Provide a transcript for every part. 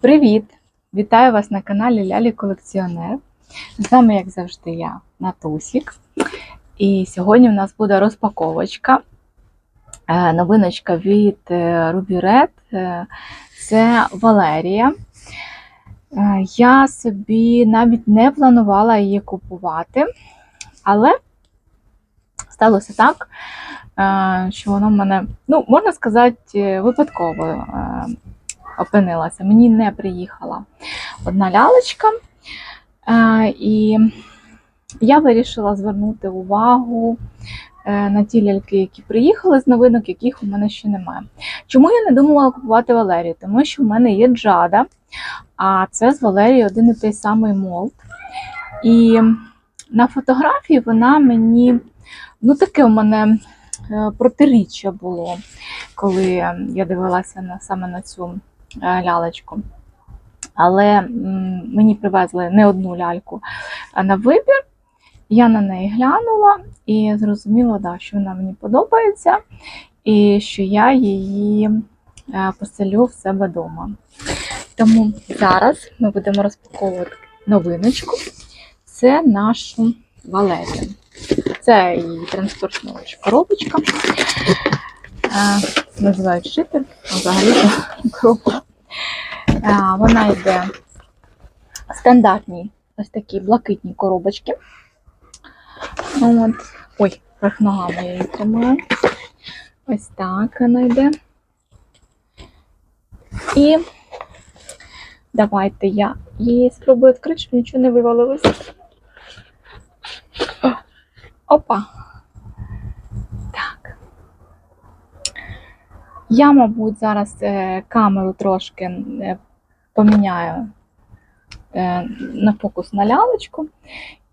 Привіт! Вітаю вас на каналі Лялі Колекціонер. З вами, як завжди, я Натусік. І сьогодні в нас буде розпаковочка. Е, Новиночка від Red. Е, Це Валерія. Е, Я собі навіть не планувала її купувати, але сталося так, що воно в мене, ну, можна сказати, випадково опинилася. Мені не приїхала одна лялечка. Е, І я вирішила звернути увагу е, на ті ляльки, які приїхали з новинок, яких у мене ще немає. Чому я не думала купувати Валерію? Тому що в мене є Джада, а це з Валерії один і той самий молд. І на фотографії вона мені, ну таке у мене е, протиріччя було, коли я дивилася на, саме на цю лялечку. Але мені привезли не одну ляльку на вибір. Я на неї глянула і зрозуміла, да, що вона мені подобається, і що я її е, поселю в себе вдома. Тому зараз ми будемо розпаковувати новиночку. Це нашу Валерію. Це її транспортна коробочка. Називають шипер, а взагалі коробка. Вона йде в стандартній ось такі блакитні коробочки. От. Ой, верх ногами я її тримаю. Ось так вона йде. І давайте я її спробую відкрити, щоб нічого не вивалилося. Опа. Так. Я, мабуть, зараз е, камеру трошки е, поміняю е, на фокус на лялечку,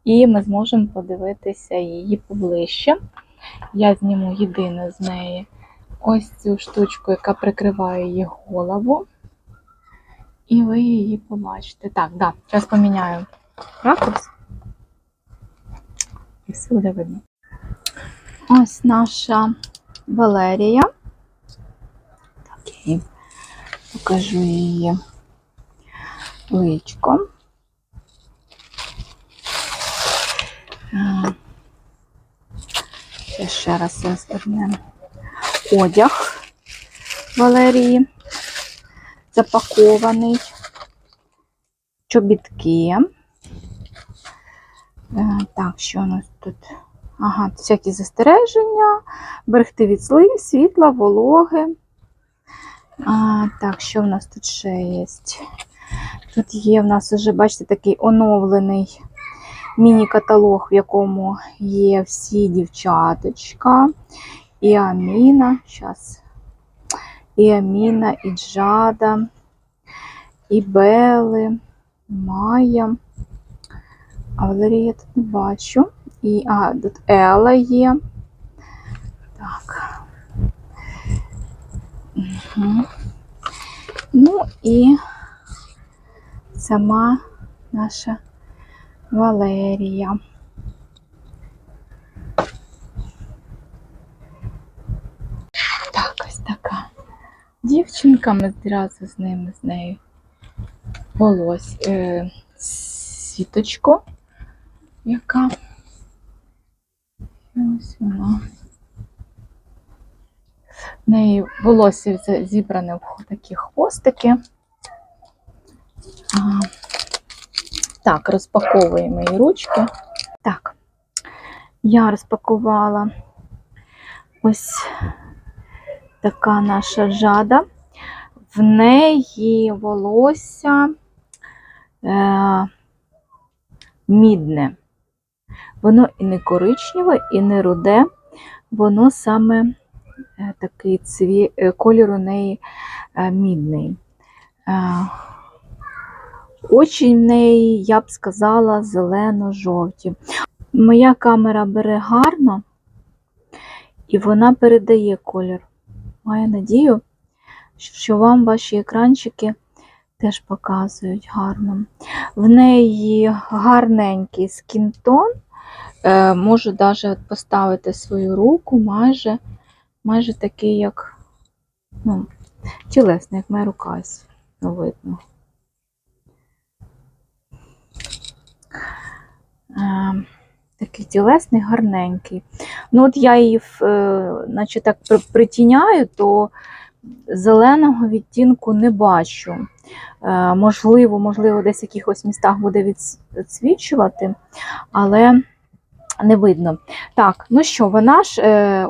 і ми зможемо подивитися її поближче. Я зніму єдину з неї ось цю штучку, яка прикриває її голову. І ви її побачите. Так, да, зараз поміняю ракурс. І все буде видно. Ось наша Валерія. І покажу її личко. Це ще раз розвернемо одяг Валерії, запакований, чобітки. Е, Так, що у нас тут? Ага, всякі застереження, берегти від світла, вологи. А, так, що в нас тут ще є? Тут є в нас вже, бачите, такий оновлений міні-каталог, в якому є всі дівчаточка. І Аміна, зараз. І Аміна, і Джада, і Бели, Майя. А Валерія я тут не бачу. І, а, тут Ела є. Так. Угу. Ну і сама наша Валерія. Так, ось така дівчинка. Ми зразу з ними з нею волось е, сіточку, яка ось вона. В неї волосся зібране в такі хвостики. Так, розпаковуємо її ручки. Так, я розпакувала ось така наша жада. В неї волосся е, мідне. Воно і не коричневе, і не руде, воно саме такий цві... е, колір у неї е, мідний. Е, Очі в неї, я б сказала, зелено-жовті. Моя камера бере гарно, і вона передає колір. Маю надію, що вам ваші екранчики теж показують гарно. В неї гарненький скінтон. Е, можу навіть поставити свою руку майже, майже такий, як ну, тілесний, як моя рука, ну, видно. Е, такий тілесний, гарненький. Ну, от я її, е, наче так притіняю, то зеленого відтінку не бачу. Е, можливо, можливо, десь в якихось містах буде відсвічувати, але. Не видно. Так, ну що, вона ж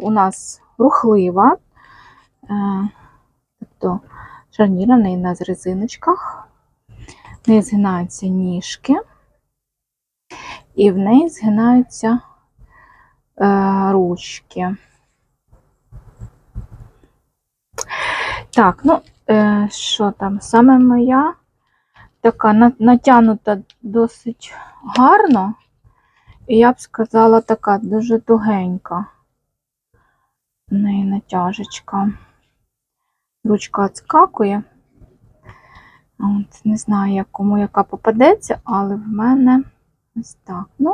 у нас рухлива, е, тобто неї на з резиночках, в неї згинаються ніжки, і в неї згинаються е, ручки. Так, ну, е, що там? Саме моя така на- натягнута досить гарно. І я б сказала, така дуже тугенька. В неї натяжечка. Ручка відскакує. От, не знаю, як кому яка попадеться, але в мене ось так. Ну,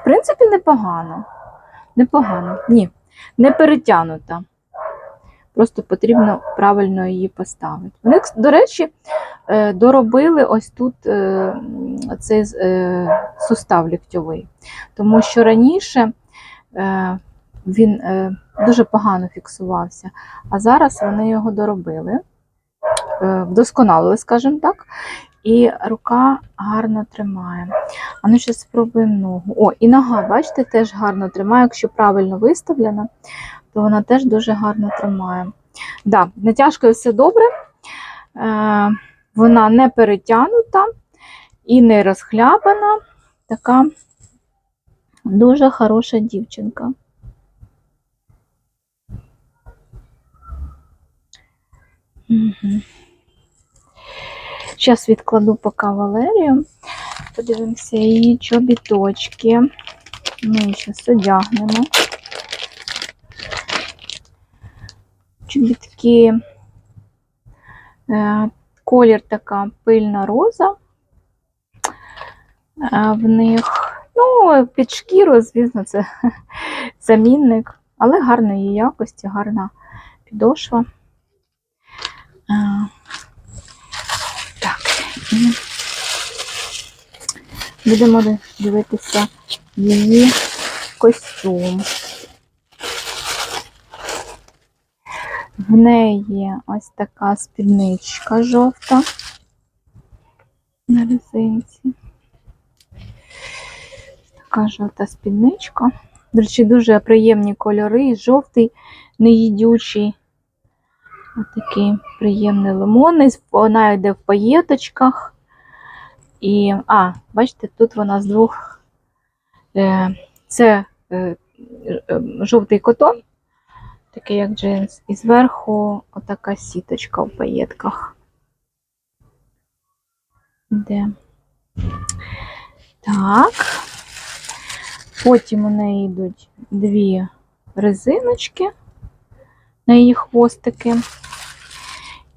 в принципі, непогано. Непогано. Ні, не перетягнута. Просто потрібно правильно її поставити. Вони, до речі, е, доробили ось тут е, цей е, сустав ліктьовий. Тому що раніше він е, дуже погано фіксувався, а зараз вони його доробили, е, вдосконалили, скажімо так, і рука гарно тримає. А ну ще спробуємо ногу. О, і нога, бачите, теж гарно тримає. Якщо правильно виставлена, то вона теж дуже гарно тримає. Да, натяжкою все добре, е, вона не перетягнута і не розхлябана. Така дуже хороша дівчинка. Зараз відкладу поки Валерію. Подивимося її чобіточки. Ми її зараз одягнемо. Чобітки. Е, Колір така пильна роза. Е, В них, ну, під шкіру, звісно, це замінник, але гарної якості, гарна підошва. Так, і будемо дивитися її костюм. В неї ось така спідничка жовта на резинці. Така жовта спідничка. До речі, дуже приємні кольори. Жовтий, неїдючий. Ось такий приємний лимонний. Вона йде в паєточках. І, а, бачите, тут вона з двох. Е, це е, е, жовтий котон, такий як джинс, і зверху отака сіточка в паєтках. Де? Так. Потім у неї йдуть дві резиночки на її хвостики.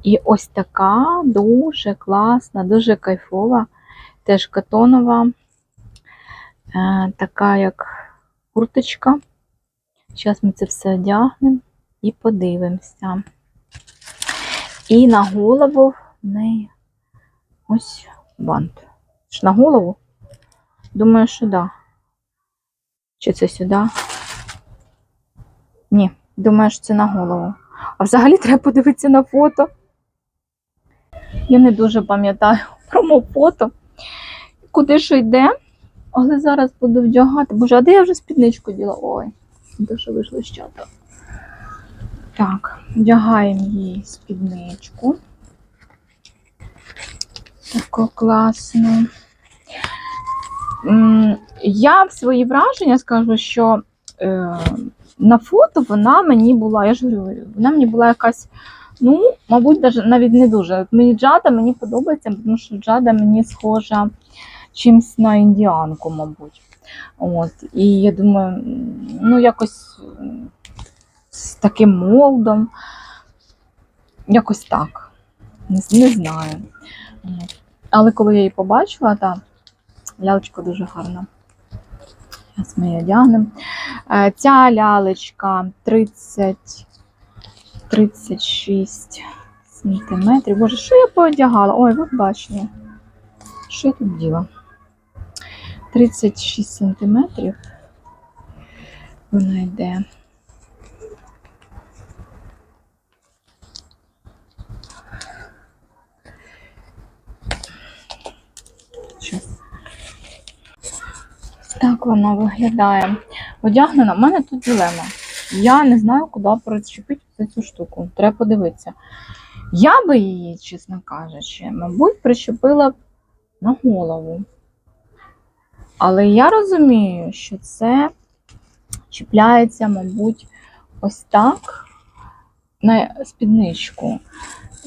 І ось така дуже класна, дуже кайфова, теж катонова, е, така як курточка. Зараз ми це все одягнемо і подивимося. І на голову в неї ось бант. Ж на голову? Думаю, що да. Чи це сюди? Ні, думаю, що це на голову. А взагалі треба подивитися на фото. Я не дуже пам'ятаю про фото. Куди що йде, але зараз буду вдягати. Боже, а де я вже спідничку діла? Ой, дуже вийшло з чата. Так, вдягаємо їй спідничку. Таку класну. Я в свої враження скажу, що е, на фото вона мені була, я ж говорю, вона мені була якась, ну, мабуть, навіть не дуже. Мені Джада мені подобається, тому що Джада мені схожа чимсь на індіанку, мабуть. От. І я думаю, ну, якось з таким молдом. Якось так. Не, не знаю. Але коли я її побачила, та лялечка дуже гарна. Зараз ми її одягнемо. Е, Ця лялечка 30, 36 сантиметрів. Боже, що я поодягала? Ой, ви бачили. Що я тут діла? 36 сантиметрів. Вона йде. Так вона виглядає. Одягнена. У мене тут дилема. Я не знаю, куди причепити цю штуку. Треба подивитися. Я би її, чесно кажучи, мабуть, причепила б на голову. Але я розумію, що це чіпляється, мабуть, ось так на спідничку.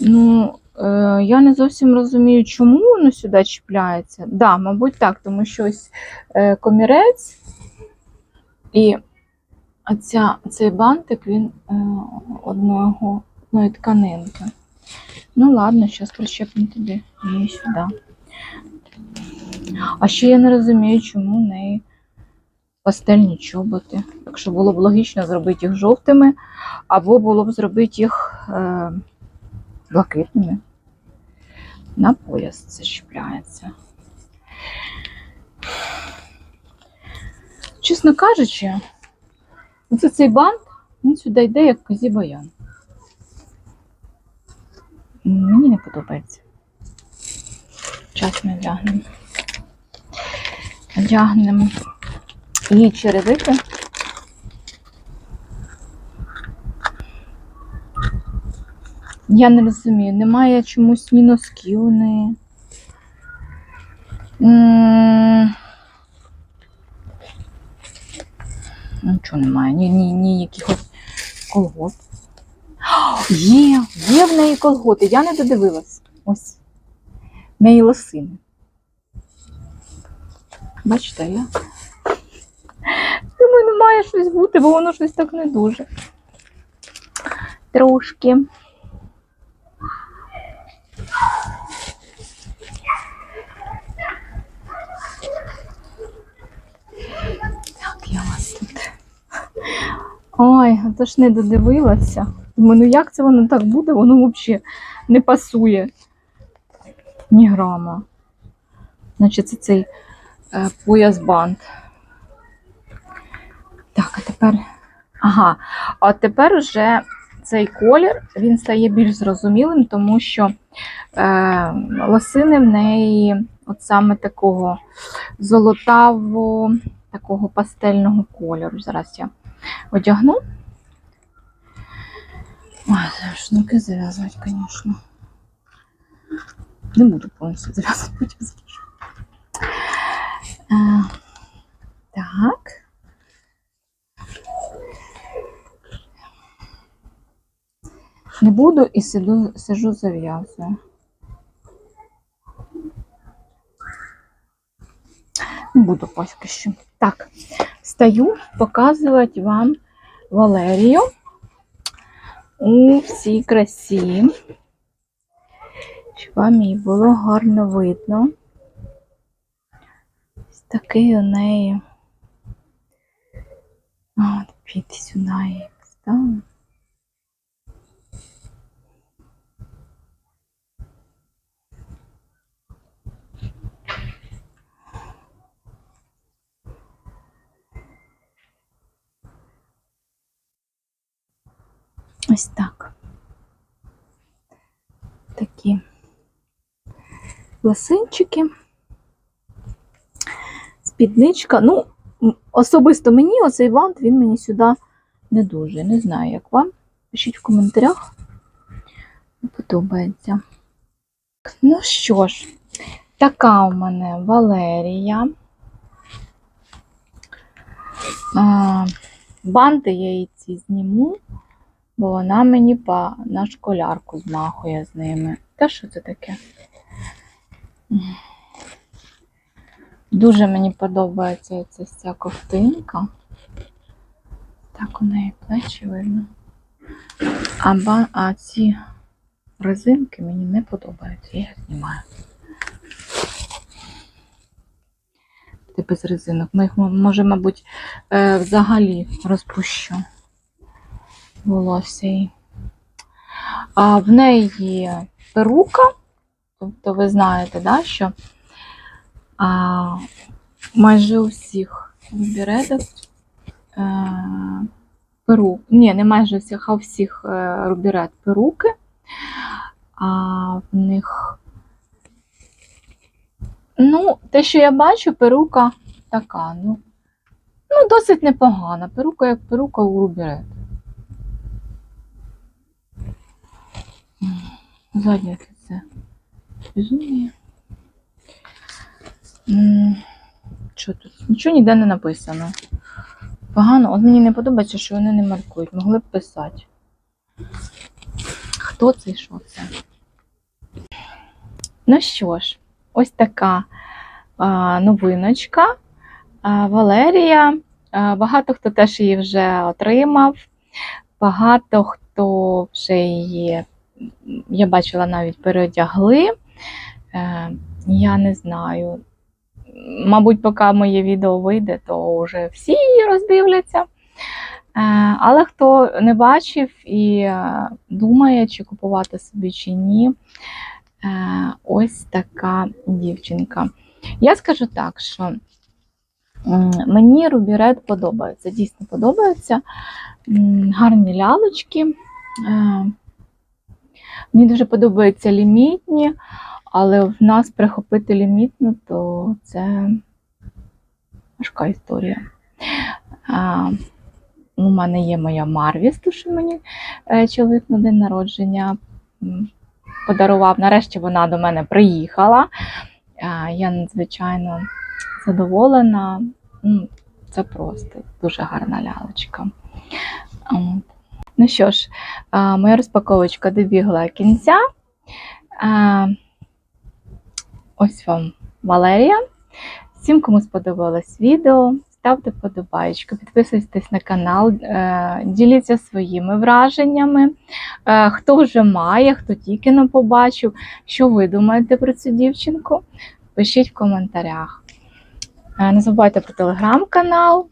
Ну, е, я не зовсім розумію, чому воно сюди чіпляється. Так, да, мабуть, так, тому що ось е, комірець і оця, цей бантик він е, одного, одної тканинки. Ну, ладно, зараз прищепимо туди і сюди. А ще я не розумію, чому в неї пастельні чоботи. Якщо було б логічно зробити їх жовтими, або було б зробити їх е, блакитними. На пояс це чіпляється. Чесно кажучи, оце цей бант, він сюди йде як козі баян. Мені не подобається. Час ми одягнемо. Одягнемо її черевики. Я не розумію, немає чомусь ні носків у неї. Нічого немає, ні, ні, ні якихось колгот. Є, є в неї колготи. Я не додивилась. Ось. В неї лосини. Бачите, я. Думаю, не має щось бути, бо воно щось так не дуже. Трошки. Так, я вас тут. Ой, а то ж не додивилася. Думаю, ну як це воно так буде? Воно взагалі не пасує. Ні грама. Значить, це цей е, пояс бант. Так, а тепер. Ага, а тепер уже цей колір він стає більш зрозумілим, тому що е, лосини в неї от саме такого золотаво, такого пастельного кольору. Зараз я одягну. Ой, рушники зав'язувати, звісно. Не буду повністю зав'язувати, потім. Е, так. Не буду і сиду, сижу зав'язую. Не буду поки що. Так, стаю показувати вам Валерію у всій красі. Щоб вам її було гарно видно. Ось такий у неї. От, під сюди як поставимо. Ось так. Такі лосинчики. Спідничка. Ну, особисто мені оцей бант, він мені сюди не дуже. Не знаю, як вам. Пишіть в коментарях. Подобається. Ну що ж, така у мене Валерія. Банти я її ці зніму бо вона мені па на школярку змахує з ними. Та що це таке? Дуже мені подобається ця ця ковтинка. Так у неї плечі видно. А, ба, а ці резинки мені не подобаються, я їх знімаю. Ти без резинок. Ми їх, може, мабуть, е, взагалі розпущу волосся їй. А в неї перука, тобто ви знаєте, да, що а, майже у всіх рубіредах е, перу. Ні, не майже у всіх, а всіх е, рубірет перуки. А в них. Ну, те, що я бачу, перука така, ну, ну досить непогана. Перука як перука у рубірет. Задня це безумие. Що тут? Нічого ніде не написано. Погано, от мені не подобається, що вони не маркують. Могли б писати. Хто це і що це? Ну що ж, ось така а, новиночка. А, Валерія. А, багато хто теж її вже отримав. Багато хто вже її, я бачила, навіть переодягли. Е, я не знаю. Мабуть, поки моє відео вийде, то вже всі її роздивляться. Е, але хто не бачив і е, думає, чи купувати собі, чи ні, ось така дівчинка. Я скажу так, що мені Рубірет подобається, дійсно подобається. Гарні лялочки. Мені дуже подобаються лімітні, але в нас прихопити лімітну, то це важка історія. А, у мене є моя Марвіс, що мені е, чоловік на день народження подарував. Нарешті вона до мене приїхала. А, я надзвичайно задоволена. Це просто дуже гарна лялочка. От. Ну що ж, моя розпаковочка добігла кінця. Ось вам Валерія. Всім, кому сподобалось відео, ставте вподобайку, підписуйтесь на канал, е, діліться своїми враженнями. Е, Хто вже має, хто тільки не побачив, що ви думаєте про цю дівчинку, пишіть в коментарях. Е, Не забувайте про телеграм-канал.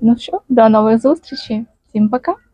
Ну що, до нових зустрічей. Всім пока!